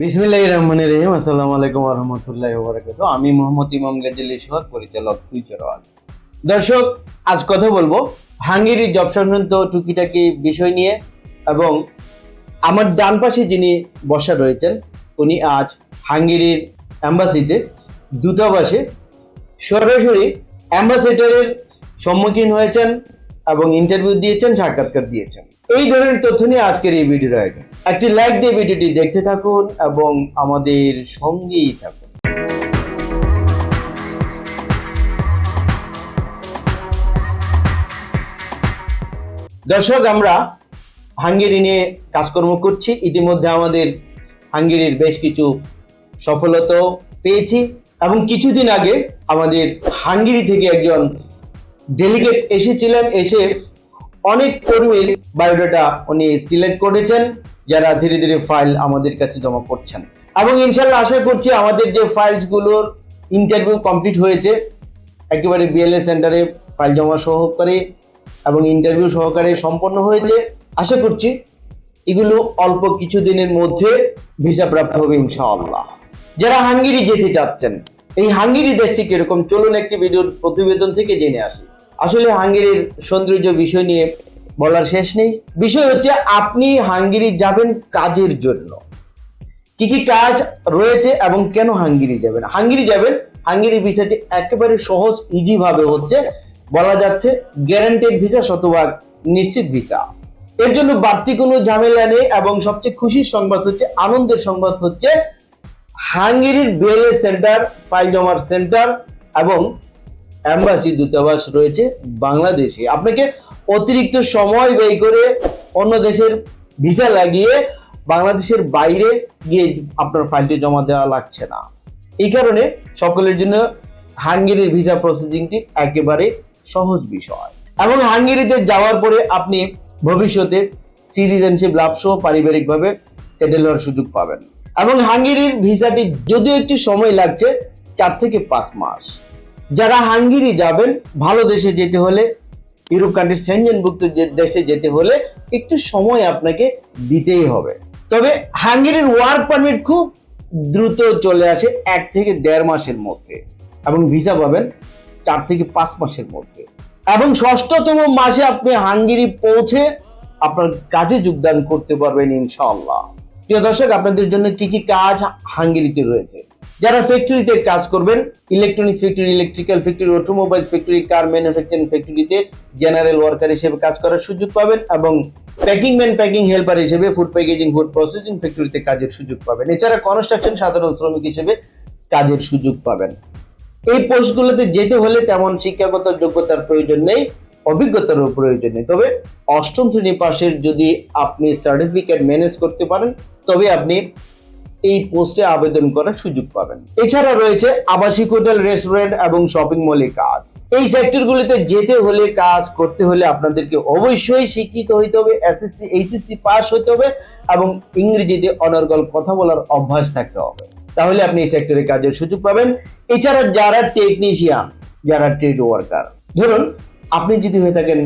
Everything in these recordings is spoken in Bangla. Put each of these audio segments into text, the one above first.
বিসমিল্লাহ রহমান রহিম। আসসালামু আলাইকুম রহমতুল্লাহ বরাকাত আমি মোহাম্মদ ইমাম গাজী সোহাগ পরিচালক ফিউচার দর্শক, আজ কথা বলব হাঙ্গেরির জব সংক্রান্ত টুকিটাকি বিষয় নিয়ে এবং আমার ডান পাশে যিনি বসা রয়েছেন, উনি আজ হাঙ্গেরির অ্যাম্বাসিতে দূতাবাসে সরাসরি অ্যাম্বাসেডারের সম্মুখীন হয়েছেন এবং ইন্টারভিউ দিয়েছেন, সাক্ষাৎকার দিয়েছেন। এই ধরনের তথ্য নিয়ে আজকের এই ভিডিওর আয়োজন। একটি লাইক দিয়ে ভিডিওটি দেখতে থাকুন এবং আমাদের সঙ্গেই থাকুন। দর্শক, আমরা হাঙ্গেরি নিয়ে কাজকর্ম করছি। ইতিমধ্যে আমাদের হাঙ্গেরির বেশ কিছু সফলতাও পেয়েছি এবং কিছুদিন আগে আমাদের হাঙ্গেরি থেকে একজন ডেলিগেট এসেছিলেন। এসে অনেক কর্মীর বায়োডাটা উনি সিলেক্ট করেছেন, যারা ধীরে ধীরে ফাইল আমাদের কাছে জমা করছেন। এবং ইনশাল্লাহ আশা করছি আমাদের যে ফাইলসগুলোর ইন্টারভিউ কমপ্লিট হয়েছে, একেবারে বিএলএ সেন্টারে ফাইল জমা সহকারে এবং ইন্টারভিউ সহকারে সম্পন্ন হয়েছে। আশা করছি এগুলো অল্প কিছু দিনের মধ্যে ভিসা প্রাপ্ত হবে ইনশাআল্লাহ। যারা হাঙ্গেরি যেতে চাচ্ছেন, এই হাঙ্গেরি দেশটি কীরকম, চলুন একটি ভিডিওর প্রতিবেদন থেকে জেনে আসি। আসলে হাঙ্গেরির সৌন্দর্য বিষয় নিয়ে বলার শেষ নেই। বিষয় হচ্ছে, আপনি হাঙ্গেরি যাবেন কাজের জন্য। কি কি কাজ রয়েছে এবং কেন হাঙ্গেরি যাবেন? হাঙ্গেরি যাবেন হাঙ্গেরি ভিসাটি একেবারে সহজ ইজি ভাবে হচ্ছে। বলা যাচ্ছে গ্যারান্টেড ভিসা শতভাগ, নিশ্চিত ভিসা এর জন্য বাড়তি কোনো ঝামেলা নেই এবং সবচেয়ে খুশির সংবাদ হচ্ছে, আনন্দের সংবাদ হচ্ছে, হাঙ্গেরির বেলে সেন্টার ফাইল জমার সেন্টার এবং অ্যাম্বাসি দূতাবাস রয়েছে বাংলাদেশে। আপনাকে অতিরিক্ত সময় ব্যয় করে অন্য দেশের ভিসা লাগিয়ে বাংলাদেশের বাইরে গিয়ে আপনার ফাইলটি জমা দেওয়া লাগছে না। এই কারণে সকলের জন্য হাঙ্গেরির ভিসা প্রসেসিংটি একেবারে সহজ বিষয়। এবং হাঙ্গেরিতে যাওয়ার পরে আপনি ভবিষ্যতে সিটিজেনশিপ লাভ সহ পারিবারিকভাবে সেটেল হওয়ার সুযোগ পাবেন। এবং হাঙ্গেরির ভিসাটি যদিও একটু সময় লাগছে, চার থেকে পাঁচ মাস। যারা হাঙ্গেরি যাবেন, ভালো দেশে যেতে হলে, ইউরোপ কান্ট্রি সেনজেনভুক্ত যে দেশে যেতে হলে একটু সময় আপনাকে দিতেই হবে। তবে হাঙ্গেরির ওয়ার্ক পারমিট খুব দ্রুত চলে আসে এক থেকে দেড় মাসের মধ্যে এবং ভিসা পাবেন চার থেকে পাঁচ মাসের মধ্যে। এবং ষষ্ঠতম মাসে আপনি হাঙ্গেরি পৌঁছে আপনার কাজে যোগদান করতে পারবেন ইনশাল্লাহ প্রিয় দর্শক, আপনাদের জন্য কি কি কাজ হাঙ্গেরিতে রয়েছে? যারা ফ্যাক্টরিতে কাজ করবেন electronics factory electrical factory automobile factory car manufacturing ফ্যাক্টরিতে জেনারেল ওয়ার্কার হিসেবে কাজ করার সুযোগ পাবেন এবং প্যাকিং ম্যান প্যাকিং হেল্পার হিসেবে ফুড প্যাকেজিং ফুড প্রসেসিং ফ্যাক্টরিতে কাজের সুযোগ পাবেন। এছাড়া কনস্ট্রাকশন সাধারণ শ্রমিক হিসেবে কাজের সুযোগ পাবেন। এই পোস্টগুলোতে যেতে হলে তেমন শিক্ষাগত যোগ্যতার প্রয়োজন নেই, অভিজ্ঞতারও প্রয়োজন নেই। তবে অষ্টম শ্রেণি পাশের যদি আপনি সার্টিফিকেট ম্যানেজ করতে পারেন, তবে আপনি এই পোস্টে আবেদন করার সুযোগ পাবেন। এছাড়া রয়েছে আবাসিক হোটেল রেস্টুরেন্ট এবং শপিং মলে কাজ। এই সেক্টরগুলিতে যেতে হলে, কাজ করতে হলে আপনাদেরকে অবশ্যই শিক্ষিত হইতে হবে এসএসসি এইচএসসি পাস হতে হবে এবং ইংরেজিতে অনর্গল কথা বলার অভ্যাস থাকতে হবে। তাহলে আপনি এই সেক্টরে কাজের সুযোগ পাবেন। এছাড়া যারা টেকনিশিয়ান যারা ট্রেড ওয়ার্কার ধরুন আপনি যদি হয়ে থাকেন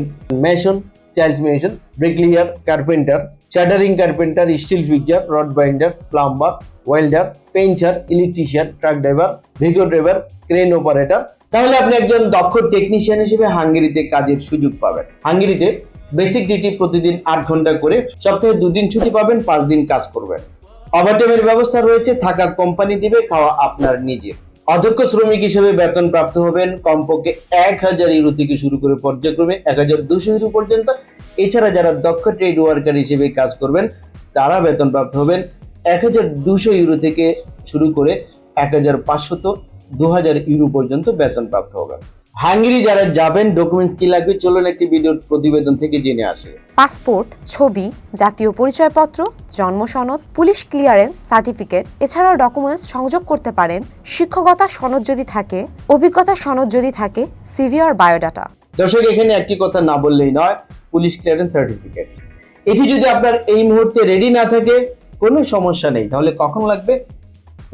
mason tiles mason bricklayer carpenter shuttering carpenter steel fixer rod binder plumber welder painter electrician truck driver Vigo driver crane operator তাহলে আপনি একজন দক্ষ টেকনিশিয়ান হিসেবে হাঙ্গেরিতে কাজের সুযোগ পাবেন। হাঙ্গেরিতে বেসিক ডিউটি প্রতিদিন আট ঘণ্টা করে সপ্তাহে দুদিন ছুটি পাবেন, পাঁচ দিন কাজ করবেন। ওভারটাইমের ব্যবস্থা রয়েছে, থাকা কোম্পানি দিবে, খাওয়া আপনার নিজের। অধ্যক্ষ শ্রমিক হিসেবে বেতন প্রাপ্ত হবেন। কমপক্ষে এক হাজার ইউরো থেকে শুরু করে পর্যায়ক্রমে এক হাজার দুশো ইউরো পর্যন্ত। এছাড়া যারা দক্ষ ট্রেড ওয়ার্কার হিসেবে কাজ করবেন, তারা বেতন প্রাপ্ত হবেন এক হাজার দুশো ইউরো থেকে শুরু করে এক হাজার পাঁচশত দু হাজার ইউরো পর্যন্ত বেতন প্রাপ্ত হবেন হাঙ্গেরি যারা যাবেন ডকুমেন্টস কি লাগবে? চলুন একটি ভিডিওর প্রতিবেদন থেকে জেনে আসে। পাসপোর্ট ছবি জাতীয় পরিচয়পত্র জন্ম সনদ পুলিশ ক্লিয়ারেন্স সার্টিফিকেট এছাড়াও ডকুমেন্টস সংযোগ করতে পারেন। শিক্ষকতা সনদ যদি থাকে অভিজ্ঞতা সনদ যদি থাকে সিভি আর বায়োডাটা দর্শক এখানে একটি কথা না বললেই নয় পুলিশ ক্লিয়ারেন্স সার্টিফিকেট এটি যদি আপনার এই মুহূর্তে রেডি না থাকে কোনো সমস্যা নেই। তাহলে কখন লাগবে?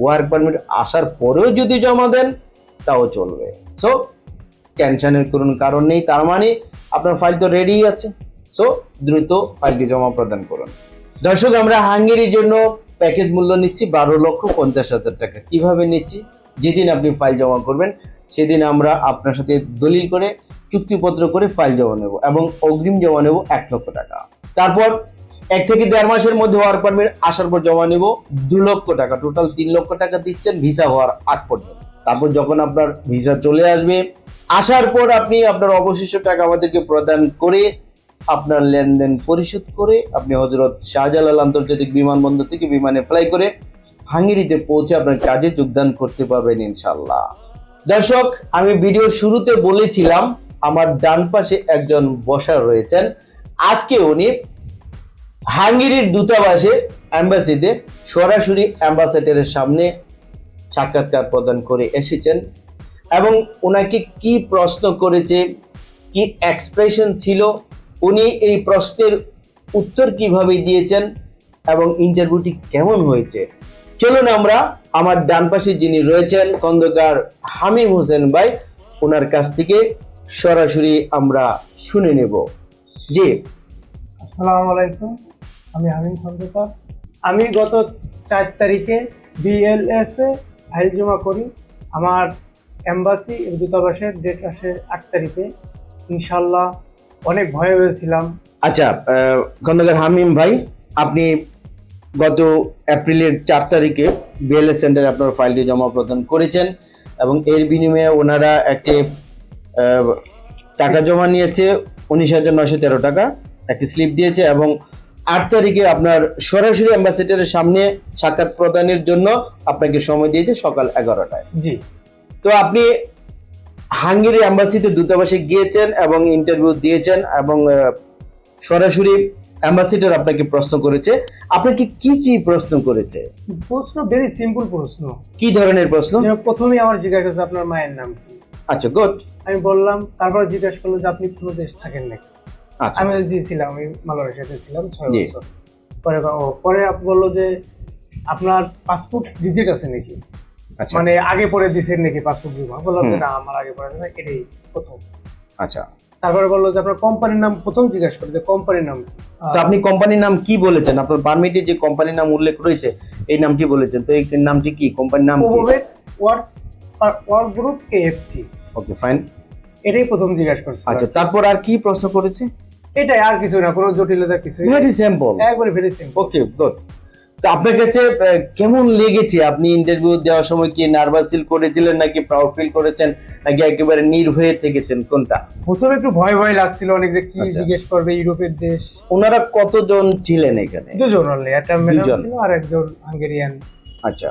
ওয়ার্ক পারমিট আসার পরেও যদি জমা দেন, তাও চলবে। সো টেনশনের কোনো কারণ নেই, তার মানে আপনার ফাইল তো রেডি আছে। সো দ্রুত ফাইলটি জমা প্রদান করুন। দর্শক, আমরা হাঙ্গেরির জন্য প্যাকেজ মূল্য নিচ্ছি বারো লক্ষ পঞ্চাশ হাজার টাকা। কীভাবে নিচ্ছি? যেদিন আপনি ফাইল জমা করবেন, সেদিন আমরা আপনার সাথে দলিল করে, চুক্তিপত্র করে ফাইল জমা নেব এবং অগ্রিম জমা নেব এক লক্ষ টাকা। তারপর এক থেকে দেড় মাসের মধ্যে ওয়ার্ক পারমিট আসার পর জমা নেব দু লক্ষ টাকা। টোটাল তিন লক্ষ টাকা দিচ্ছেন ভিসা হওয়ার আগ পর্যন্ত। তারপর যখন আপনার ভিসা চলে আসবে, আসার পর আপনি আপনার অবশিষ্ট টাকা আমাদেরকে প্রদান করে আপনার লেনদেন পরিশোধ করে আপনি হজরত শাহজালাল আন্তর্জাতিক বিমানবন্দর থেকে বিমানে ফ্লাই করে হাঙ্গেরিতে পৌঁছে আপনার কাজে যোগদান করতে পারবেন ইনশাল্লাহ দর্শক, আমি ভিডিওর শুরুতে বলেছিলাম, আমার ডান পাশে একজন বসা রয়েছেন। আজকে উনি হাঙ্গেরির দূতাবাসে অ্যাম্বাসিতে সরাসরি অ্যাম্বাসেডারের সামনে সাক্ষাৎকার প্রদান করে এসেছেন এবং ওনাকে কি প্রশ্ন করেছে, কি এক্সপ্রেশন ছিল, উনি এই প্রশ্নের উত্তর কীভাবে দিয়েছেন এবং ইন্টারভিউটি কেমন হয়েছে? চলুন আমরা আমার ডান পাশে যিনি রয়েছেন, খন্দকার হামিম হোসেন ভাই, ওনার কাছ থেকে সরাসরি আমরা শুনে নেব। জি। আসসালামু আলাইকুম। আমি হামিম খন্দকার। আমি গত চার তারিখে বিএলএস ফাইল জমা করি। আমার এম্বাসি দূতাবাসের ডেট আসে আট তারিখে। ইনশাল্লাহ অনেক ভয়ে হয়েছিলাম আচ্ছা খন্দকার হামিম ভাই, আপনি গত এপ্রিলের চার তারিখে বিএলএস সেন্টারে আপনার ফাইলটি জমা প্রদান করেছেন এবং এর বিনিময়ে ওনারা একটি টাকা জমা নিয়েছে উনিশ হাজার নশো তেরো টাকা, একটি স্লিপ দিয়েছে এবং আট তারিখে আপনার সরাসরি অ্যাম্বাসেডারের সামনে সাক্ষাৎ প্রদানের জন্য আপনাকে সময় দিয়েছে সকাল এগারোটায়। জি। তো আপনি হাঙ্গেরি অ্যাম্বাসিতে দূতাবাসে গিয়েছেন এবং ইন্টারভিউ দিয়েছেন এবং সরাসরি অ্যাম্বাসিডার আপনাকে প্রশ্ন করেছে। আপনাকে কি কি প্রশ্ন করেছে? প্রশ্ন ভেরি সিম্পল প্রশ্ন। কি ধরনের প্রশ্ন? যেমন প্রথমেই আমার জিজ্ঞাসা করছে আপনার মায়ের নাম কি? আচ্ছা গুড আমি বললাম তারপর জিজ্ঞাসা করল যে আপনি কোনো দেশ থাকেন নাকি? আমি জি ছিলাম আমি মালয়েশিয়াতে ছিলাম ছয় বছর। পরে ও পরে বলল যে আপনার পাসপোর্ট ভিজিট আছে নাকি? আচ্ছা। মানে আগে পরে দিছেন নাকি পাসপোর্ট জমা? বললাম যে না আমার আগে পরে না এটাই প্রথম। আচ্ছা। তারপরে বলল যে আপনার কোম্পানির নাম প্রথম জিজ্ঞাসা করে যে কোম্পানির নাম? তো আপনি কোম্পানির নাম কি বলেছেন? আপনার পারমিটে যে কোম্পানির নাম উল্লেখ রয়েছে এই নামটি বলেছেন? তো এই নামটি কি? কোম্পানির নাম কি? Work work group AFT okay fine এটাই প্রথম জিজ্ঞাসা করছে। আচ্ছা তারপর আর কি প্রশ্ন করেছে? এটাই আর কিছু না কোনো জটিলতা কিছু ভেরি সিম্পল একবারে ভেরি সিম্পল ওকে গুড তো আপনার কাছে কেমন লেগেছে? আপনি ইন্টারভিউ দেওয়ার সময় কি নার্ভাস ফিল করেছিলেন নাকি প্রাউড ফিল করেছেন নাকি একেবারে নির্ভয়ে থেকেছেন? কোনটা? প্রথমে একটু ভয় ভয় লাগছিল অনেক যে কি আচ্ছা। জিজ্ঞেস করবে ইউরোপের দেশ। ওনারা কতজন ছিলেন এখানে? দুজন অনলি একটা ম্যাডাম ছিল আর একজন হাঙ্গেরিয়ান আচ্ছা।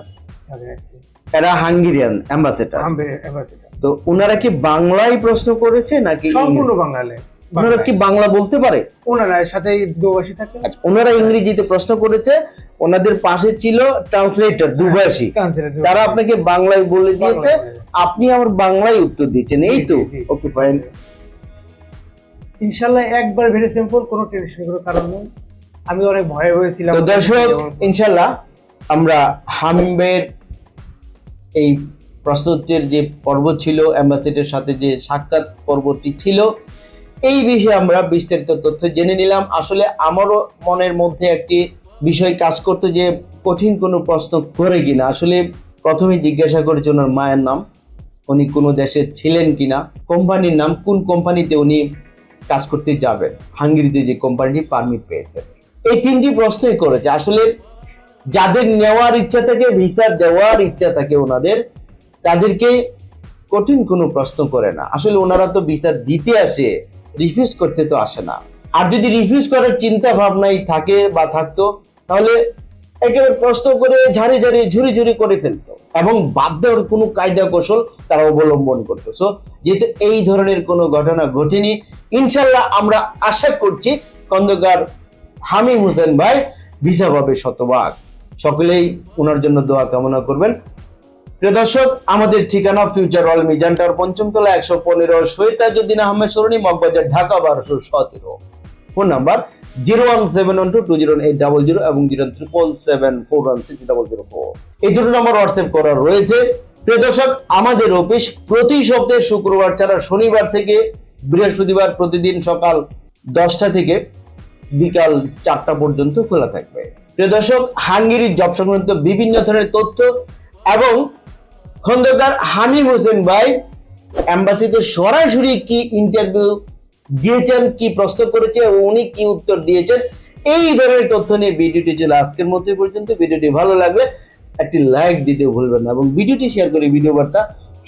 এরা হাঙ্গেরিয়ান অ্যাম্বাসেডার তো ওনারা কি বাংলায় প্রশ্ন করেছে নাকি সম্পূর্ণ ইংরেজি? ওনারা কি বাংলা বলতে পারে? ওনারা সাথে দুবাসী থাকে। আচ্ছা ওনারা ইংরেজিতে প্রশ্ন করেছে ওনাদের পাশে ছিল ট্রান্সলেটর দুভাষী তারা আপনাকে বাংলায় বলে দিয়েছে। আপনি আমার বাংলায় উত্তর দিচ্ছেন এই তো। ওকে ফাইন ইনশাল্লাহ একবার ভেরি সিম্পল কোনো টেনশন কোনো কারণ নেই। আমি অনেক ভয়ে হয়েছিলাম তো দর্শক ইনশাল্লাহ আমরা হামিমের এই প্রশ্নোত্তর যে পর্ব ছিল অ্যাম্বাসিডের সাথে যে সাক্ষাৎ পর্বটি ছিল এই বিষয়ে আমরা বিস্তারিত তথ্য জেনে নিলাম। আসলে আমারও মনের মধ্যে একটি বিষয় কাজ করতো যে, কঠিন কোনো প্রশ্ন করে কিনা। আসলে প্রথমে জিজ্ঞাসা করেছে ওনার মায়ের নাম। উনি কোনো দেশে ছিলেন কিনা, কোম্পানির নাম, কোন কোম্পানিতে উনি কাজ করতে যাবেন, হাঙ্গেরিতে যে কোম্পানিটি পারমিট পেয়েছেন এই তিনটি প্রশ্নই করেছে। আসলে যাদের নেওয়ার ইচ্ছা থাকে, ভিসা দেওয়ার ইচ্ছা থাকে ওনাদের, তাদেরকে কঠিন কোনো প্রশ্ন করে না। আসলে ওনারা তো ভিসা দিতে আসে রিফিউজ করতে তো আসে না। আর যদি রিফিউজ করার চিন্তা ভাবনাই থাকে বা থাকতো, তাহলে একেবারে প্রশ্ন করে ঝাড়ি ঝাড়ি ঝুরি ঝুরি করে ফেলতো এবং বাধ্যর কোনো কায়দা কৌশল তারা অবলম্বন করতো। সো যেহেতু এই ধরনের কোনো ঘটনা ঘটেনি ইনশাল্লাহ আমরা আশা করছি খন্দকার হামিম হোসেন ভাই ভিসা পাবে শতভাগ। সকলেই ওনার জন্য দোয়া কামনা করবেন। প্রিয় দর্শক, আমাদের ঠিকানা ফিউচার অল মিজান টাওয়ার পঞ্চমতলা একশো পনেরো সৈতাজুদ্দিন আহমেদ সরণি, মগবাজার, ঢাকা বারোশো সতেরো। Phone number zero one seven one two two zero eight double zero এবং zero triple seven four one six double zero four. এই দুটো হোয়াটসঅ্যাপ রয়েছে। প্রিয় দর্শক, আমাদের অফিস প্রতি সপ্তাহে শুক্রবার ছাড়া শনিবার থেকে বৃহস্পতিবার প্রতিদিন সকাল দশটা থেকে বিকাল চারটা পর্যন্ত খোলা থাকবে। প্রিয় দর্শক, হাঙ্গেরির জব সংক্রান্ত বিভিন্ন ধরনের তথ্য এবং খন্দকার হামিম হোসেন ভাই অ্যাম্বাসিতে সরাসরি কি ইন্টারভিউ দিয়েছেন, কি প্রশ্ন করেছে উনি কি উত্তর দিয়েছেন, এই ধরনের তথ্য নিয়ে ভিডিওটি ছিল আজকের মতো পর্যন্ত। ভিডিওটি ভালো লাগবে একটি লাইক দিতে ভুলবেন না এবং ভিডিওটি শেয়ার করে ভিডিও বার্তা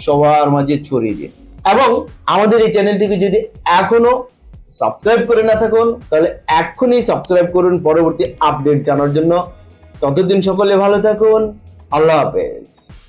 সবার মাঝে ছড়িয়ে দিন। এবং আমাদের এই চ্যানেলটিকে যদি এখনও সাবস্ক্রাইব করে না থাকুন, তাহলে এক্ষুনি সাবস্ক্রাইব করুন। পরবর্তী আপডেট জানার জন্য ততদিন সকলে ভালো থাকুন। আল্লাহ হাফেজ।